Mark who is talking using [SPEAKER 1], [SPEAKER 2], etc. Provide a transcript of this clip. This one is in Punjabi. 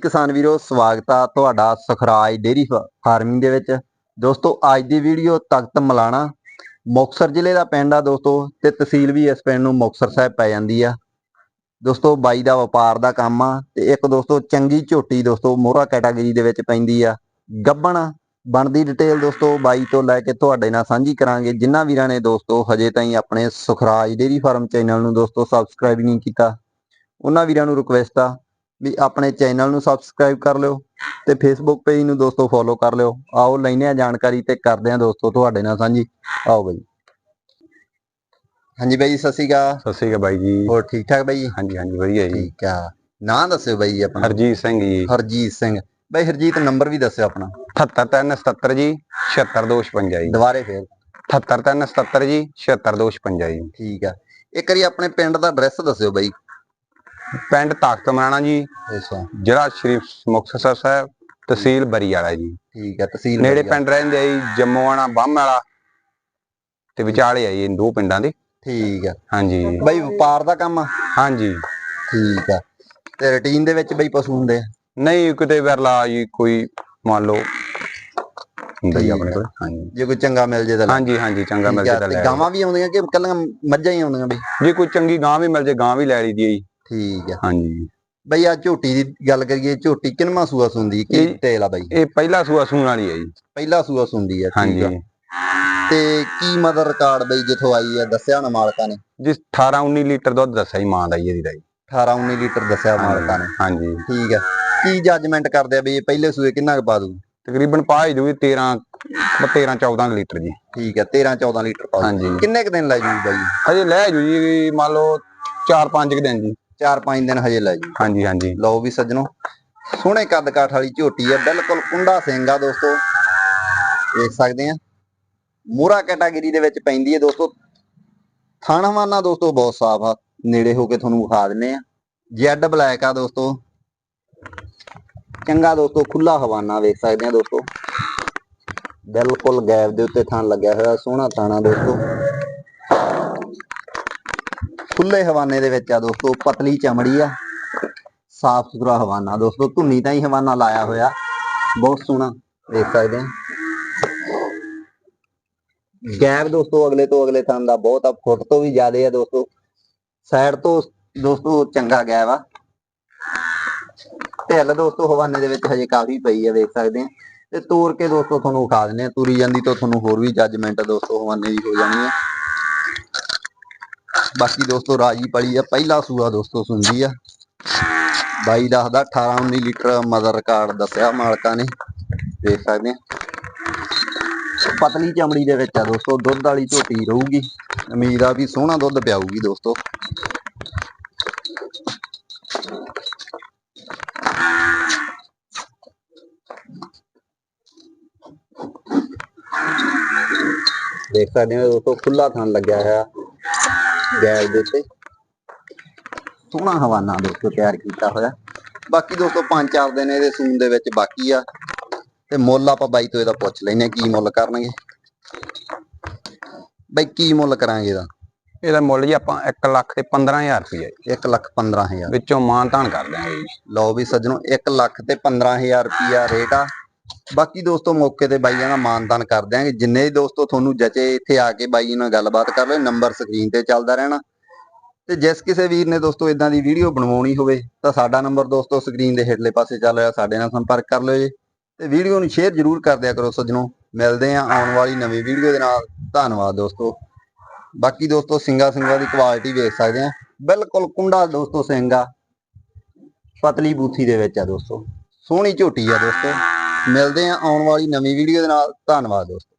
[SPEAKER 1] ਕਿਸਾਨ ਵੀਰੋ, ਸਵਾਗਤ ਆ ਤੁਹਾਡਾ ਸੁਖਰਾਜ ਡੇਰੀ ਫਾਰਮਿੰਗ ਦੇ ਵਿੱਚ। ਦੋਸਤੋ, ਅੱਜ ਦੀ ਵੀਡੀਓ ਤਖਤ ਮਲਾਣਾ, ਮੁਕਤਸਰ ਜ਼ਿਲ੍ਹੇ ਦਾ ਪਿੰਡ ਆ ਦੋਸਤੋ, ਤੇ ਤਹਿਸੀਲ ਵੀ ਇਸ ਪਿੰਡ ਨੂੰ ਮੁਕਤਸਰ ਸਾਹਿਬ ਪੈ ਜਾਂਦੀ ਆ। ਦੋਸਤੋ, ਬਾਈ ਦਾ ਵਪਾਰ ਦਾ ਕੰਮ ਆ, ਤੇ ਇੱਕ ਦੋਸਤੋ ਚੰਗੀ ਝੋਟੀ ਦੋਸਤੋ ਮੋਹਰਾ ਕੈਟਾਗਰੀ ਦੇ ਵਿੱਚ ਪੈਂਦੀ ਆ। ਗੱਬਣ ਬਣਦੀ ਡਿਟੇਲ ਦੋਸਤੋ ਬਾਈ ਤੋਂ ਲੈ ਕੇ ਤੁਹਾਡੇ ਨਾਲ ਸਾਂਝੀ ਕਰਾਂਗੇ। ਜਿਨ੍ਹਾਂ ਵੀਰਾਂ ਨੇ ਦੋਸਤੋ ਹਜੇ ਤਾਈਂ ਆਪਣੇ ਸੁਖਰਾਜ ਡੇਰੀ ਫਾਰਮ ਚੈਨਲ ਨੂੰ ਦੋਸਤੋ ਸਬਸਕ੍ਰਾਈਬ ਨਹੀਂ ਕੀਤਾ, ਉਹਨਾਂ ਵੀਰਾਂ ਨੂੰ ਰਿਕੁਐਸਟ ਆ ਵੀ ਆਪਣੇ ਚੈਨਲ ਨੂੰ ਸਬਸਕ੍ਰਾਈਬ ਕਰ ਲਿਓ ਤੇ ਫੇਸਬੁੱਕ ਪੇਜ ਨੂੰ ਦੋਸਤੋ ਫੋਲੋ ਕਰ ਲਿਓ। ਆਓ ਲੈਨੇ ਆ ਜਾਣਕਾਰੀ ਤੇ ਕਰਦੇ ਆ ਦੋਸਤੋ ਤੁਹਾਡੇ ਨਾਲ ਸਾਂਝੀ। ਆਓ ਬਈ। ਹਾਂਜੀ ਬਾਈ ਸਤਿ ਸ਼੍ਰੀ ਅਕਾਲ।
[SPEAKER 2] ਸਤਿ ਸ਼੍ਰੀ ਅਕਾਲ ਬਾਈ ਜੀ।
[SPEAKER 1] ਹੋਰ ਠੀਕ ਠਾਕ ਬਾਈ?
[SPEAKER 2] ਹਾਂਜੀ ਹਾਂਜੀ ਵਧੀਆ ਜੀ।
[SPEAKER 1] ਠੀਕ ਆ। ਨਾਂ ਦੱਸਿਓ ਬਾਈ ਆਪਣਾ।
[SPEAKER 2] ਹਰਜੀਤ ਸਿੰਘ ਜੀ।
[SPEAKER 1] ਹਰਜੀਤ ਸਿੰਘ। ਬਾਈ ਹਰਜੀਤ ਨੰਬਰ ਵੀ ਦੱਸਿਓ ਆਪਣਾ।
[SPEAKER 2] 78377 ਜੀ 76256 ਜੀ।
[SPEAKER 1] ਦੁਬਾਰੇ ਫੇਰ।
[SPEAKER 2] 78377 ਜੀ 76256 ਜੀ।
[SPEAKER 1] ਠੀਕ ਆ। ਇੱਕ ਵਾਰੀ ਆਪਣੇ ਪਿੰਡ ਦਾ ਐਡਰੈਸ ਦੱਸਿਓ ਬਾਈ।
[SPEAKER 2] ਪਿੰਡ ਤਾਕਤ ਮਰਾਣਾ ਜੀ।
[SPEAKER 1] ਅੱਛਾ
[SPEAKER 2] ਜ਼ਿਲ੍ਹਾ ਸ਼੍ਰੀ ਮੁਕਤਸਰ ਸਾਹਿਬ ਤਹਿਸੀਲ ਬਰੀਆਲਾ ਜੀ।
[SPEAKER 1] ਠੀਕ ਆ ਤਹਿਸੀਲ
[SPEAKER 2] ਨੇੜੇ। ਪਿੰਡ ਰਹਿੰਦੇ ਆ ਜੀ ਜੰਮੂਆਣਾ ਬੰਮ ਵਾਲਾ ਤੇ ਵਿਚਾਲੇ ਆ ਜੀ ਇਹ ਦੋ ਪਿੰਡਾਂ ਦੇ।
[SPEAKER 1] ਠੀਕ ਆ
[SPEAKER 2] ਹਾਂਜੀ।
[SPEAKER 1] ਬਾਈ ਵਪਾਰ ਦਾ ਕੰਮ
[SPEAKER 2] ਹਾਂਜੀ।
[SPEAKER 1] ਠੀਕ ਆ ਤੇ ਰੁਟੀਨ ਦੇ ਵਿੱਚ ਬਈ ਪਸ਼ੂ ਹੁੰਦੇ ਆ?
[SPEAKER 2] ਨਹੀਂ ਕਿਤੇ ਵਰਲਾ ਜੀ ਕੋਈ ਮੰਨ ਲਓ ਹੁੰਦਾ ਆਪਣੇ। ਕੋਲ ਹਾਂਜੀ।
[SPEAKER 1] ਜੇ ਕੋਈ ਚੰਗਾ ਮਿਲ ਜੇ ਤਾਂ।
[SPEAKER 2] ਹਾਂਜੀ ਹਾਂਜੀ ਚੰਗਾ ਮਿਲ ਜੇ ਤਾਂ
[SPEAKER 1] ਤੇ
[SPEAKER 2] ਲੈ
[SPEAKER 1] ਗਾਵਾਂ ਵੀ ਆਉਂਦੀਆਂ ਕਿ ਕੱਲੀਆਂ ਮੱਝਾਂ ਹੀ ਆਉਂਦੀਆਂ ਬਈ?
[SPEAKER 2] ਜੇ ਕੋਈ ਚੰਗੀ ਗਾਂ ਵੀ ਮਿਲ ਜੇ ਗਾਂ ਵੀ ਲੈ ਲਈਦੀ ਹੈ ਜੀ।
[SPEAKER 1] ਠੀਕ ਆ।
[SPEAKER 2] ਹਾਂਜੀ।
[SPEAKER 1] ਬਈ ਆ ਝੋਟੀ ਦੀ ਗੱਲ ਕਰੀਏ ਝੋਟੀ ਕਿੰਨਵਾਂ ਸੂਆ ਸੁੰਦੀ? ਕੀ
[SPEAKER 2] ਇਹ-
[SPEAKER 1] ਤੇਲ ਆ ਬਾਈ?
[SPEAKER 2] ਇਹ ਪਹਿਲਾ ਸੂਆ ਸੂਣ ਵਾਲੀ ਹੈ ਜੀ।
[SPEAKER 1] ਪਹਿਲਾ ਸੂਆ ਸੁੰਦੀ ਆ ਠੀਕ
[SPEAKER 2] ਹਾਂਜੀ।
[SPEAKER 1] ਆ ਤੇ ਕੀ ਮਦਰ ਰਿਕਾਰਡ ਬਈ ਜਿੱਥੋਂ ਆਈ ਆ ਦੱਸਿਆ ਨਾ ਮਾਲਕਾਂ ਨੇ?
[SPEAKER 2] ਜਿਸ 18 19 ਲੀਟਰ ਦੁੱਧ ਦੱਸਿਆ ਜੀ ਮਾਂ ਦਾ ਜੀ ਇਹਦੀ ਦਾ ਜੀ।
[SPEAKER 1] 18 19 ਲੀਟਰ ਦੱਸਿਆ ਮਾਲਕਾਂ ਨੇ।
[SPEAKER 2] ਹਾਂਜੀ।
[SPEAKER 1] ਠੀਕ ਆ। ਕੀ ਜੱਜਮੈਂਟ ਕਰਦੇ ਆ ਬਈ ਇਹ ਪਹਿਲੇ ਸੂਏ ਕਿੰਨਾ ਕੁ ਪਾ ਦੂ?
[SPEAKER 2] ਤਕਰੀਬਨ ਪਾ ਹੀ ਦੂਗੀ 13 13 14 ਲੀਟਰ ਜੀ।
[SPEAKER 1] ਠੀਕ ਆ 13 14 ਲੀਟਰ ਪਾ ਦੂ।
[SPEAKER 2] ਹਾਂਜੀ।
[SPEAKER 1] ਕਿੰਨੇ ਕੁ ਦਿਨ ਲੈ ਜੂ ਬਾਈ?
[SPEAKER 2] ਹਜੇ ਲੈ ਜੂ ਜੀ ਮੰਨ ਲਓ 4-5 ਦਿਨ ਜੀ।
[SPEAKER 1] 4-5 ਦਿਨ ਹਜੇ ਲੈ ਜੂ
[SPEAKER 2] ਹਾਂਜੀ ਹਾਂਜੀ।
[SPEAKER 1] ਲਓ ਵੀ ਸੱਜਣੋ ਸੋਹਣੇ ਕੱਦ ਕਾਠ ਵਾਲੀ ਝੋਟੀ ਆ ਬਿਲਕੁਲ ਕੁੰਡਾ ਸਿੰਘ ਆ ਦੋਸਤੋ। ਦੇਖ ਸਕਦੇ ਆ। ਮੋਹਰਾ ਕੈਟਾਗਰੀ ਦੇ ਵਿੱਚ ਪੈਂਦੀ ਹੈ ਦੋਸਤੋ। ਥਾਣਵਾਨਾ ਦੋਸਤੋ ਬਹੁਤ ਸਾਫ਼ ਆ। ਨੇੜੇ ਹੋ ਕੇ ਤੁਹਾਨੂੰ ਵਿਖਾ ਦਿੰਨੇ ਆ। ਜੈਡ ਬਲੈਕ ਆ ਦੋਸਤੋ। ਚੰਗਾ ਦੋਸਤੋ ਖੁੱਲਾ ਹਵਾਨਾ ਵੇਖ ਸਕਦੇ ਆ ਦੋਸਤੋ। ਬਿਲਕੁਲ ਗੈਪ ਦੇ ਉੱਤੇ ਥਾਣ ਲੱਗਿਆ ਹੋਇਆ ਸੋਹਣਾ ਥਾਣਾ ਦੋਸਤੋ। ਖੁੱਲੇ ਹਵਾਨੇ ਦੇ ਵਿੱਚ ਆ ਦੋਸਤੋ, ਪਤਲੀ ਚਮੜੀ ਆ। ਸਾਫ਼ ਸੁਥਰਾ ਹਵਾਨਾ ਦੋਸਤੋ, ਧੁੰਨੀ ਤਾਂ ਹੀ ਹਵਾਨਾ ਲਾਇਆ ਹੋਇਆ। ਬਹੁਤ ਸੋਹਣਾ, ਦੇਖ ਸਕਦੇ ਆ। ਗੈਪ ਦੋਸਤੋ, ਅਗਲੇ ਤੋਂ ਅਗਲੇ ਥਾਂ ਦਾ ਬਹੁਤ ਆ, ਫੁੱਟ ਤੋਂ ਵੀ ਜ਼ਿਆਦਾ ਆ ਦੋਸਤੋ। ਸਾਈਡ ਤੋਂ ਦੋਸਤੋ, ਚੰਗਾ ਗੈਪ ਆ। ਢਿੱਲ ਦੋਸਤੋ, ਹਵਾਨੇ ਦੇ ਵਿੱਚ ਹਜੇ ਕਾਫੀ ਪਈ ਆ, ਦੇਖ ਸਕਦੇ ਆ। ਤੇ ਤੋੜ ਕੇ ਦੋਸਤੋ, ਤੁਹਾਨੂੰ ਵਿਖਾ ਦਿੰਦੇ ਆ। ਤੁਰੀ ਜਾਂਦੀ ਤੋਂ ਤੁਹਾਨੂੰ ਹੋਰ ਵੀ ਜੱਜਮੈਂਟ ਦੋਸਤੋ, ਹਵਾਨੇ ਦੀ ਹੋ ਜਾਣੀ ਆ। ਬਾਕੀ ਦੋਸਤੋ ਰਾਜੀ ਪਲੀ ਆ, ਪਹਿਲਾ ਸੂਆ ਦੋਸਤੋ ਸੁੰਦੀ ਆ। ਬਾਈ ਦੱਸਦਾ 18 19 ਲੀਟਰ ਮਦਰ ਰਿਕਾਰਡ ਦੱਸਿਆ ਮਾਲਕਾਂ ਨੇ, ਦੇਖ ਸਕਦੇ ਆ। ਪਤਲੀ ਚਮੜੀ ਦੇ ਵਿੱਚ ਆ ਦੋਸਤੋ, ਦੁੱਧ ਵਾਲੀ ਝੋਟੀ ਰਹੂਗੀ। ਉਮੀਦ ਆ ਵੀ ਸੋਹਣਾ ਦੁੱਧ ਪਿਆਊਗੀ ਦੋਸਤੋ। ਦੇਖ ਸਕਦੇ ਹੋ ਦੋਸਤੋ ਖੁੱਲਾ ਥਣ ਲੱਗਿਆ ਹੋਇਆ। ਗੈਸ ਦੇ ਉੱਤੇ। ਸੋਹਣਾ ਹਵਾਨਾ ਦੋਸਤੋ ਤਿਆਰ ਕੀਤਾ ਹੋਇਆ। ਬਾਕੀ ਦੋਸਤੋ ਪੰਜ ਚਾਰ ਦਿਨ ਇਹਦੇ ਸੂਨ ਦੇ ਵਿੱਚ ਬਾਕੀ ਆ। ਤੇ ਮੁੱਲ ਆਪਾਂ ਬਾਈ ਤੋਂ ਇਹਦਾ ਪੁੱਛ ਲੈਨੇ ਕੀ ਮੁੱਲ ਕਰਨਗੇ। ਬਾਈ ਕੀ ਮੁੱਲ ਕਰਾਂਗੇ ਇਹਦਾ?
[SPEAKER 2] ਇਹਦਾ ਮੁੱਲ ਜੀ ਆਪਾਂ 1 ਲੱਖ ਤੇ 15000 ਰੁਪਏ ਜੀ।
[SPEAKER 1] 1 ਲੱਖ 15000
[SPEAKER 2] ਵਿੱਚੋਂ ਮਾਨ ਤਾਨ ਕਰ ਦਿਆਂਗੇ ਜੀ।
[SPEAKER 1] ਲਓ ਵੀ ਸੱਜਣੋ 1 ਲੱਖ ਤੇ 15000 ਰੁਪਿਆ ਰੇਟ ਆ। ਬਾਕੀ ਦੋਸਤੋ ਮੌਕੇ ਤੇ ਬਾਈਆਂ ਦਾ ਮਾਨਦਾਨ ਕਰ ਦਿਆਂਗੇ ਜਿੰਨੇ ਦੋਸਤੋ ਤੁਹਾਨੂੰ ਜਚੇ ਇੱਥੇ ਆ ਕੇ ਬਾਈ ਨਾਲ ਗੱਲਬਾਤ ਕਰ ਲਿਓ, ਨੰਬਰ ਸਕਰੀਨ ਤੇ ਚੱਲਦਾ ਰਹਿਣਾ। ਤੇ ਜਿਸ ਕਿਸੇ ਵੀਰ ਨੇ ਦੋਸਤੋ ਇਦਾਂ ਦੀ ਵੀਡੀਓ ਬਣਵਾਉਣੀ ਹੋਵੇ, ਤਾਂ ਸਾਡਾ ਨੰਬਰ ਦੋਸਤੋ ਸਕਰੀਨ ਦੇ ਹੇਠਲੇ ਪਾਸੇ ਚੱਲ ਰਿਹਾ, ਸਾਡੇ ਨਾਲ ਸੰਪਰਕ ਕਰ ਲਿਓ ਜੀ। ਤੇ ਵੀਡੀਓ ਨੂੰ ਸ਼ੇਅਰ ਜ਼ਰੂਰ ਕਰ ਦਿਆ ਕਰੋ ਸੱਜਣੋ। ਮਿਲਦੇ ਆ ਆਉਣ ਵਾਲੀ ਨਵੀਂ ਵੀਡੀਓ ਦੇ ਨਾਲ। ਧੰਨਵਾਦ ਦੋਸਤੋ। ਬਾਕੀ ਦੋਸਤੋ ਸਿੰਗਾ ਸਿੰਗਾ ਦੀ ਕੁਆਲਿਟੀ ਵੇਖ ਸਕਦੇ ਆ। ਬਿਲਕੁਲ ਕੁੰਡਾ ਦੋਸਤੋ ਸਿੰਗਾ ਪਤਲੀ ਬੂਥੀ ਦੇ ਵਿੱਚ ਆ ਦੋਸਤੋ। ਸੋਹਣੀ ਝੋਟੀ ਆ ਦੋਸਤੋ। ਮਿਲਦੇ ਹਾਂ ਆਉਣ ਵਾਲੀ ਨਵੀਂ ਵੀਡੀਓ ਦੇ ਨਾਲ। ਧੰਨਵਾਦ ਦੋਸਤੋ।